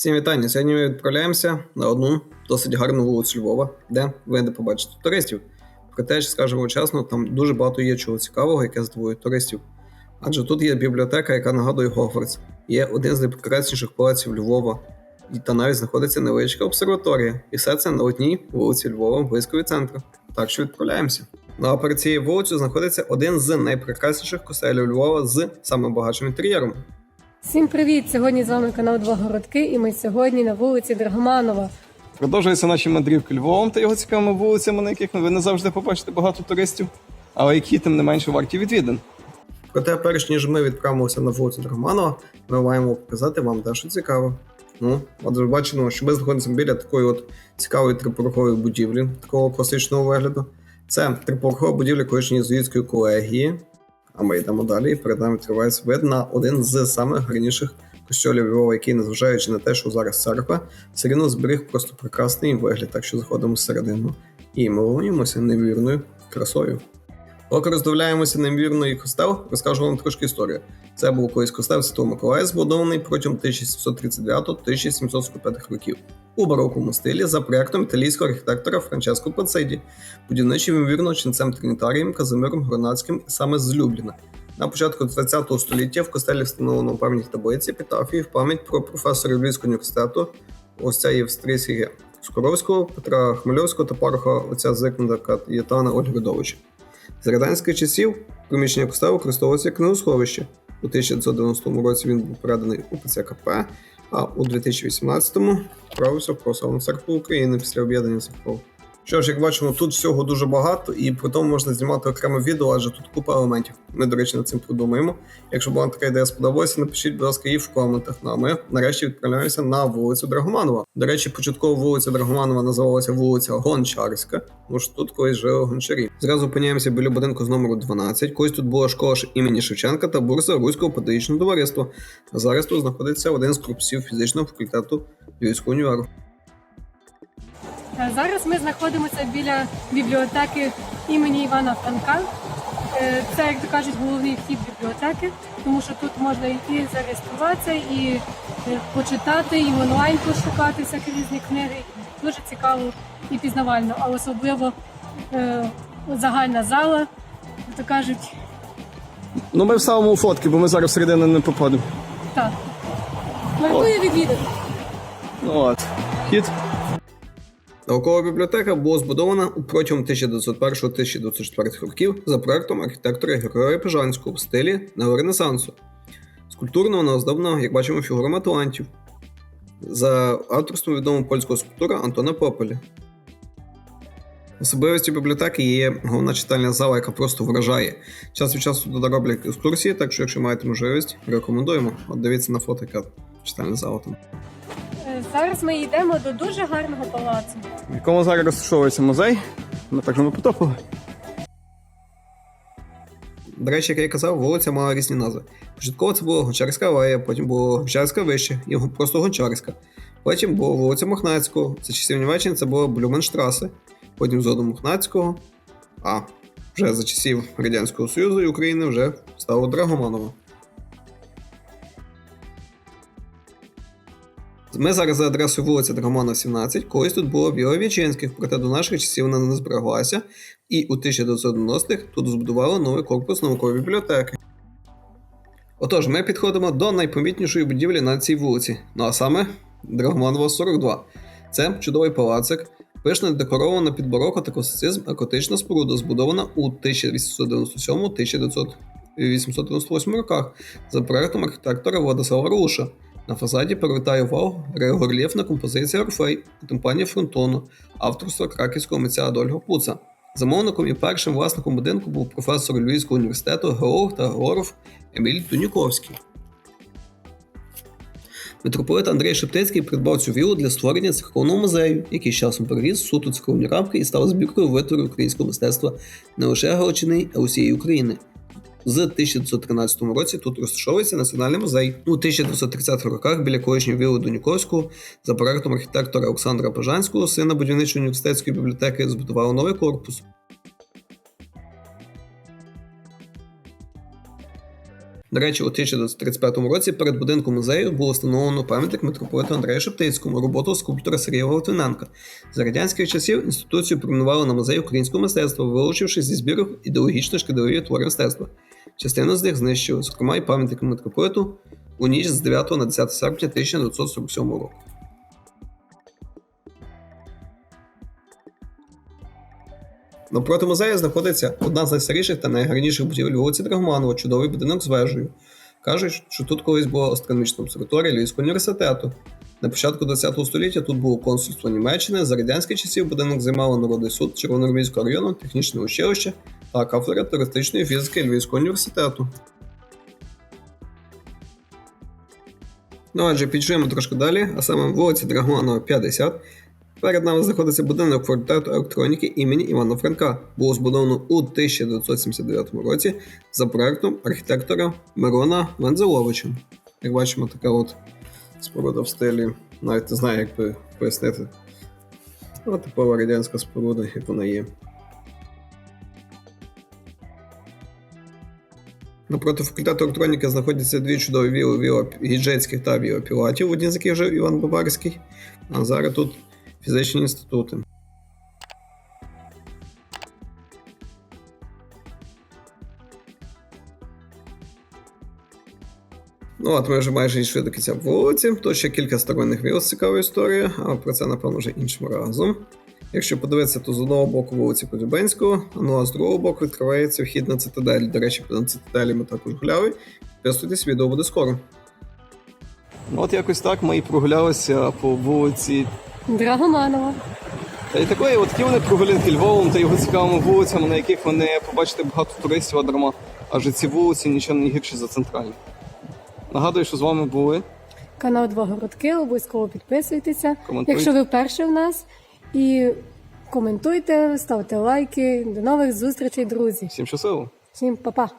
Всім вітання. Сьогодні ми відправляємося на одну досить гарну вулицю Львова, де ви не побачите туристів. Проте, ж, скажемо чесно, там дуже багато є чого цікавого, яке здивує туристів. Адже тут є бібліотека, яка нагадує Гогвартс, є один з найпрекрасніших палаців Львова, і та навіть знаходиться невеличка обсерваторія. І все це на одній вулиці Львова, близько від центру. Так що відправляємося. Ну а перед цією вулицею знаходиться один з найпрекрасніших коселів Львова з самим багатшим інтер'єром. Всім привіт! Сьогодні з вами канал Два Городки, і ми сьогодні на вулиці Драгоманова. Продовжуються наші мандрівки Львовом та його цікавими вулицями, на яких ви не завжди побачите багато туристів, але які тим не менше варті відвідин. Проте, перш ніж ми відправимося на вулицю Драгоманова, ми маємо показати вам дещо цікаве. Ну, от бачимо, що ми знаходимося біля такої от цікавої триповерхової будівлі, такого класичного вигляду. Це триповерхова будівля колишньої зуїцької колегії. А ми йдемо далі, і перед нами відкривається вид на один з самих гарніших костьолів Львова, який, незважаючи на те, що зараз церква, все рівно зберіг просто прекрасний вигляд, так що заходимо всередину і милуємося неймовірною красою. Поки роздивляємося неймовірний костел, розкажу вам трошки історію. Це був колись костел Святого Миколая, збудований протягом 1739-1745 років у барокому стилі за проектом італійського архітектора Франческо Пацеді, будівничим ймовірно ченцем Тринітарієм Казимиром Гронацьким саме з Любліна. На початку ХХ століття в костелі встановлено пам'ятні таблиці епітафії в пам'ять про професора Львівського університету отця Євстрисія Скоровського, Петра Хмельовського та пароха отця Зикмунда Каєтана Ольгридовича. З радянських часів приміщення костелу використовувалося як книгосховище. У 1990 році він був переданий у ПЦКП, а у 2018-му відправився в Православну церкву України після об'єднання церков. Що ж, як бачимо, тут всього дуже багато, і при тому можна знімати окреме відео, адже тут купа елементів. Ми, до речі, над цим подумаємо. Якщо вам така ідея сподобалася, напишіть, будь ласка, її в коментах. Ну а ми нарешті відправляємося на вулицю Драгоманова. До речі, початково вулиця Драгоманова називалася вулиця Гончарська, тому що тут колись жили гончарі. Зразу опиняємося біля будинку з номеру 12. Колись тут була школа імені Шевченка та бурса Руського педагогічного товариства. А зараз тут знаходиться один з корпусів фізичного факультету Львівського універу. Е, Зараз ми знаходимося біля бібліотеки імені Івана Франка. Е, Це, як то кажуть, головний вхід бібліотеки, тому що тут можна і зареєструватися, і е, почитати, і онлайн пошукати всякі різні книги. Дуже цікаво і пізнавально, а особливо загальна зала, як то кажуть, Ну, ми вставимо фотки, бо ми зараз всередину не попадемо. так. Вартує відвідати. Ну от. Хід. Наукова бібліотека була збудована протягом 1901-1904 років за проектом архітектора Героя Пежанського в стилі неоренесансу. Скульптурно вона оздоблена, як бачимо, фігурами атлантів за авторством відомого польського скульптора Антона Пополя. Особливістю бібліотеки є головна читальна зала, яка просто вражає. Час від часу туди роблять екскурсії, так що, якщо маєте можливість, рекомендуємо. От дивіться на фото, яка читальна зала там. Зараз ми йдемо до дуже гарного палацу. В якому зараз розташовується музей. Ми так же ми потопили. До речі, як я казав, вулиця мала різні назви. Початково це була Гончарська алея, потім було Гончарська вище, і просто Гончарська. Потім була вулиця Мохнацького, за часів Німеччини це була Блюменштрасе, потім згодом Мохнацького, а вже за часів Радянського Союзу і України вже стало Драгоманова. Ми зараз за адресою вулиця Драгоманова, 17. Колись тут було Біловіченських, проте до наших часів вона не збереглася, і у 1990-х тут збудували новий корпус наукової бібліотеки. Отож, ми підходимо до найпомітнішої будівлі на цій вулиці, ну а саме Драгоманова 42. Це чудовий палацик, пишно декорована під бароко та класицизм екотична споруда, збудована у 1897-1898 роках за проектом архітектора Владислава Руша. На фасаді привертає увагу рельєфна композиція Орфей у тимпані фронтону авторства краківського митця Адольга Пуца. Замовником і першим власником будинку був професор Львівського університету, геолог та географ Еміль Дуніковський. Митрополит Андрій Шептицький придбав цю вілу для створення церковного музею, який з часом переріс суто церковні рамки і став збіркою витворів українського мистецтва не лише Галичини, а усієї України. З 1913 році тут розташовується національний музей. У 1930-х роках біля колишньої віли Дуніковського за проектом архітектора Олександра Пожанського, сина будівничої університетської бібліотеки, збудували новий корпус. До речі, у 1935 році перед будинком музею було встановлено пам'ятник митрополиту Андрею Шептицькому, роботу скульптора Сергія Литвиненка. За радянських часів інституцію промінували на музей українського мистецтва, вилучивши зі збірів ідеологічно шкідливі твори мистецтва. Частину з них знищили, зокрема і пам'ятник митрополиту у ніч з 9 на 10 серпня 1947 року. Навпроти музею знаходиться одна з найстаріших та найгарніших будівель вулиці Драгоманова, чудовий будинок з вежею. Кажуть, що тут колись була астрономічна обсерваторія Львівського університету. На початку ХХ століття тут було консульство Німеччини. За радянських часів будинок займало Народний суд Червоноармійського району, технічне училище та кафедра теоретичної фізики Львівського університету. Ну адже піджуємо трошки далі, а саме вулиці Драгоманова 50. Перед нами знаходиться будинок факультету електроніки імені Івана Франка. Було збудовано у 1979 році за проектом архітектора Мирона Вензеловича. Як бачимо, така от споруда в стилі, навіть не знаю, як пояснити. Ну, типова радянська споруда, як вона є. Напроти факультету електроніки знаходяться дві чудові віли Віла Гіджецьких та Віла Пілатів, одні з яких жив Іван Баварський. А зараз тут фізичні інститути. Ну, от ми вже майже йшли до кінця вулиці. Тут ще кілька сторонних віл з цікавою історією, а про це, напевно, вже іншим разом. Якщо подивитися, то з одного боку вулиці Подюбенського, ну а з другого боку відкривається вхід на цитадель. До речі, на цитаделі ми також гуляли. Підписуйтесь, відео буде скоро. Ну, от якось так ми і прогулялися по вулиці. Драгоманова. Та й такої, от такі вони прогулянки Львовом та його цікавими вулицями, на яких вони побачите багато туристів, а дарма. Адже ці вулиці нічого не гірші за центральні. Нагадую, що з вами були. Канал Два Городки, обов'язково підписуйтеся. Коментуйте. Якщо ви вперше в нас. І коментуйте, ставте лайки. До нових зустрічей, друзі. Всім щасливо! Всім па-па!